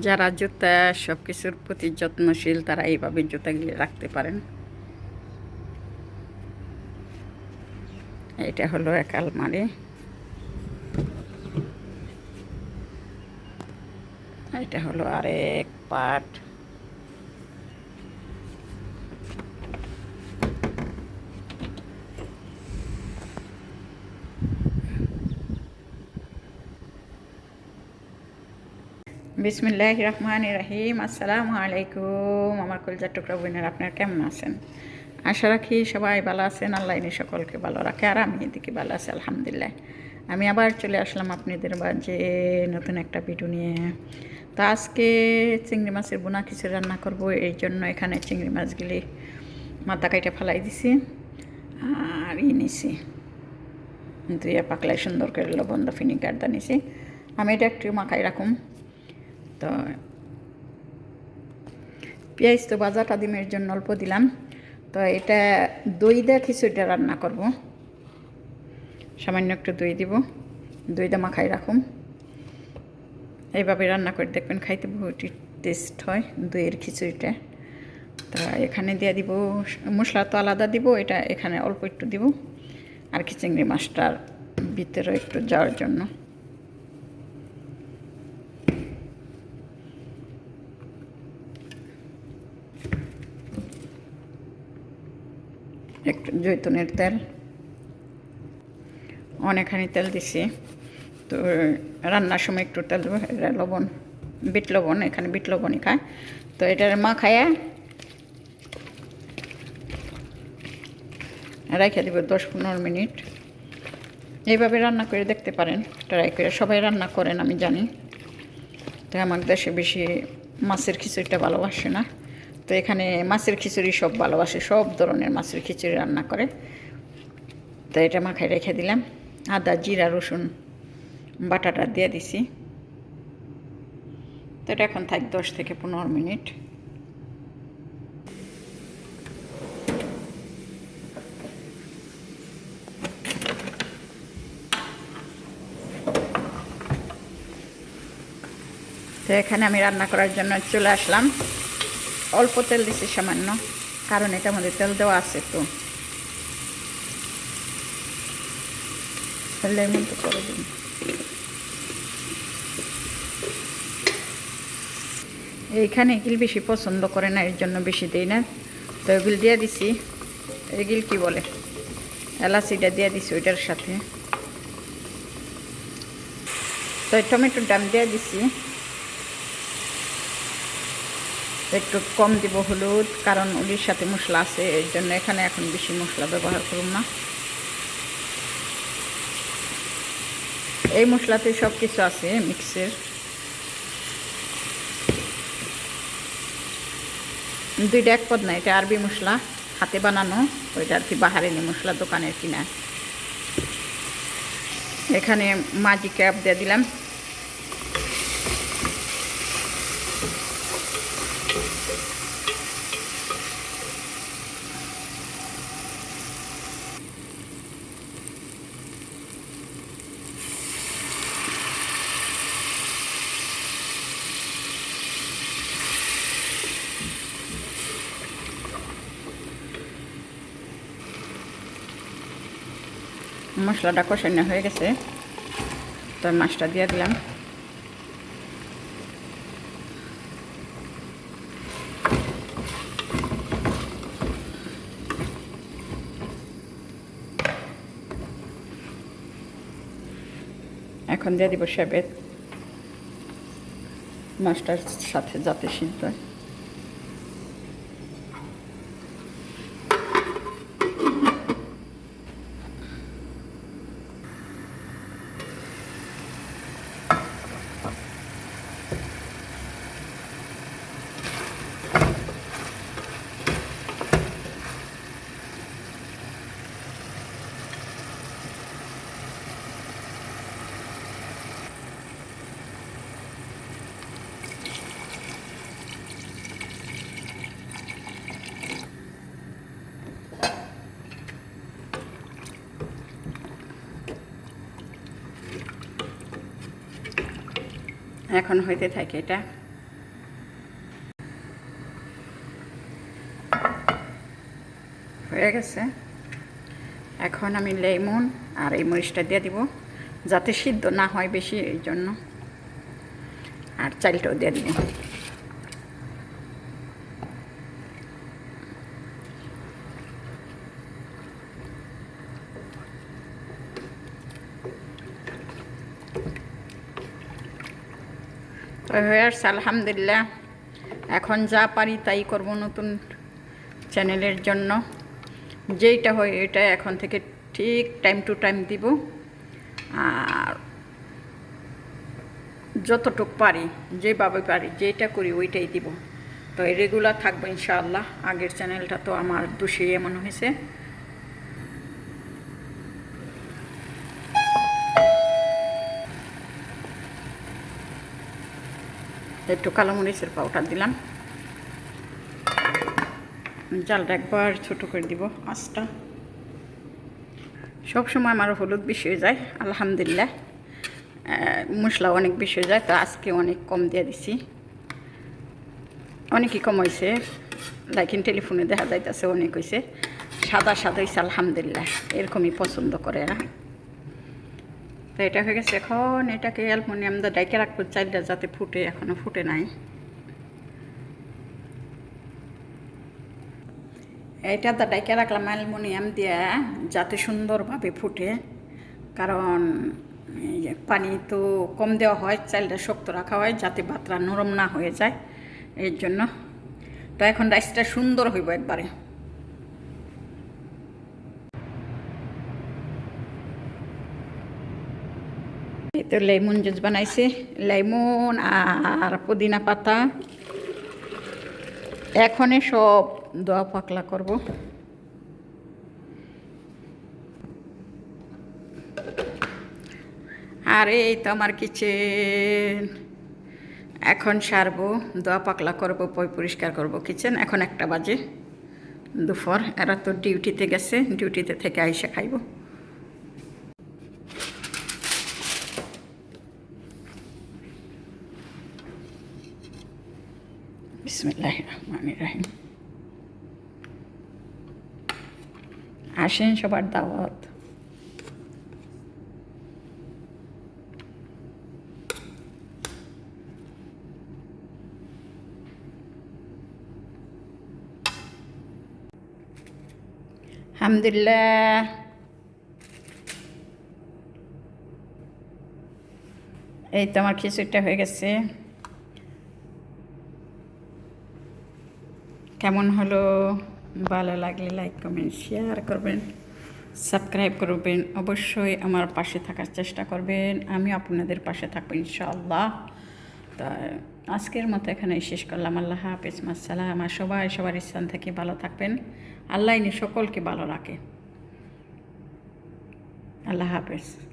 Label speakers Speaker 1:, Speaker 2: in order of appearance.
Speaker 1: যারা জুতা সব কিছুর প্রতি যত্নশীল তারা এইভাবে জুতাগুলি রাখতে পারেন। এটা হলো এক আলমারি। এটা হলো আরেক পাট। বিসমিল্লাহ রহমান রাহিম। আসসালামু আলাইকুম, আমার কলজার টুকরা বোনের, আপনার কেমন আছেন? আশা রাখি সবাই ভালো আছেন, আল্লাহ সকলকে ভালো রাখে আর আমি এদিকে ভালো আছি, আলহামদুলিল্লাহ। আমি আবার চলে আসলাম আপনাদের মাঝে নতুন একটা ভিডিও নিয়ে। তো আজকে চিংড়ি মাছের বোনা কিছু রান্না করব, এই জন্য এখানে চিংড়ি মাছগুলি মাথা কাইটা ফেলাই দিছি আর ই নিছি। দুইয়া পাকলাই সুন্দর করে লবণ দফিনি গার্দা নিছি। আমি এটা একটু মাখাই রাখুম। তো পেঁয়াজ তো বাজাটা ডিমের জন্য অল্প দিলাম। তো এটা দই দিয়ে খিচুড়িটা রান্না করব। সামান্য একটু দই দিব। দই দিয়ে মাখাই রাখুন। এইভাবে রান্না করে দেখবেন খাইতে বহুত টেস্ট হয় দইয়ের খিচুড়িটা। তা এখানে দিয়ে দিব, মশলা তো আলাদা দিব, এটা এখানে অল্প একটু দিব। আর কি চিংড়ি মাছটার ভিতরে একটু যাওয়ার জন্য। একটু জৈতুনের তেল। অনেকখানি তেল দিছি। তো রান্নার সময় একটু তেল লবণ, বিট লবণ, এখানে বিট লবণই খায়। তো এটার মা খায়া রেখে দিব দশ পনেরো মিনিট। এইভাবে রান্না করে দেখতে পারেন, ট্রাই করে। সবাই রান্না করেন, আমি জানি। তো আমার দেশে বেশি মাছের খিচুড়িটা ভালোবাসে না। তো এখানে মাছের খিচুড়ি সব ভালোবাসে, সব ধরনের মাছের খিচুড়ি রান্না করে। তো এটা মাখায় রেখে দিলাম। আদা, জিরা, রসুন, বাটাটা দিয়ে দিছি। তো এটা এখন থাক দশ থেকে পনেরো মিনিট। তো এখানে আমি রান্না করার জন্য চলে আসলাম। অল্প তেল দিছি সামান্য, কারণ এটা আমাদের তেল দেওয়া আছে তো। করে দিন এইখানে এগুলি বেশি পছন্দ করে না, এর জন্য বেশি দেই না। তো এগুলি দিয়ে দিছি। এগুলি কি বলে? এলাচিটা দিয়ে দিছি ওইটার সাথে। তো টমেটোর দাম দিয়ে দিছি। একটু কম দিব হলুদ, কারণ ওলির সাথে মশলা আছে এর জন্য এখানে এখন বেশি মশলা ব্যবহার করুন না। এই মশলাতে সব কিছু আছে মিক্সের। দুইটা এক পদ না, এটা আরবি মশলা, হাতে বানানো, ওইটা আর কি বাহারেনি মশলা দোকানের কিনা। এখানে মাজি ক্যাপ দিয়ে দিলাম। মশলাটা কষানো হয়ে গেছে। তো মাছটা দিয়ে দিলাম। এখন দিয়ে দিব সেবেত। মাছটার সাথে যাতে সিদ্ধ হয়। এখন হইতে থাকে এটা। হয়ে গেছে। এখন আমি লেমন আর এই মরিচটা দিয়ে দিব, যাতে সিদ্ধ না হয় বেশি এই জন্য আর চালটাও দিয়ে দিব। তো হয়ে আসছে, আলহামদুলিল্লাহ। এখন যা পারি তাই করব নতুন চ্যানেলের জন্য। যেইটা হয় এটা এখন থেকে ঠিক টাইম টু টাইম দিব। আর যতটুক পারি, যেভাবে পারি যেটা করি ওইটাই দিব। তো রেগুলার থাকব ইনশাআল্লাহ। আগের চ্যানেলটা তো আমার দোষে এমন হয়েছে। একটু কালো মরিচের পাউডার দিলাম। জালটা একবার ছোট করে দিব আঁচটা। সবসময় আমার হলুদ বেশি হয়ে যায়, আলহামদুলিল্লাহ। মশলা অনেক বেশি হয়ে যায়, তো আজকে অনেক কম দিয়ে দিছি। অনেকই কম হয়েছে লাইকিন টেলিফোনে দেখা যাইতেছে অনেক হয়েছে সাদা সাদা হয়েছে আলহামদুলিল্লাহ। এরকমই পছন্দ করে এরা। তো এটা হয়ে গেছে। এখন এটাকে অ্যালমোনিয়াম দিয়ে ডাইকে রাখব চাইলটা যাতে ফুটে এখনও ফুটে নাই। এটা তো ডাইকে রাখলাম অ্যালমোনিয়াম দিয়ে, যাতে সুন্দরভাবে ফুটে। কারণ পানি তো কম দেওয়া হয় চালটা শক্ত রাখা হয়, যাতে ভাতটা নরম না হয়ে যায়। এর জন্য। তো এখন রাইসটা সুন্দর হইব একবারে। এই লেমন জুস বানাইছে। লেমন আর পুদিনা পাতা। এখনে সব দোয়া পাকলা করব। আর এই তো আমার কিচেন। এখন সারবো, দোয়া পাকলা করব পয় পরিষ্কার করব কিচেন। এখন একটা বাজে দুপুর, এরা তো ডিউটিতে গেছে, ডিউটিতে থেকে আইসে খাইব। বিসমিল্লাহ আসেন সবার দাওয়াত। আলহামদুলিল্লাহ এই তো আমার খিচুড়িটা হয়ে গেছে। কেমন হলো? ভালো লাগলে লাইক কমেন্ট শেয়ার করবেন সাবস্ক্রাইব করবেন। অবশ্যই আমার পাশে থাকার চেষ্টা করবেন। আমি আপনাদের পাশে থাকব ইনশাআল্লাহ। তা আজকের মতো এখানে শেষ করলাম। আল্লাহ হাফিজ। মাসালাম আমার সবাই সবার স্থান থেকে ভালো থাকবেন। আল্লাহ সকলকে ভালো রাখে। আল্লাহ হাফেজ।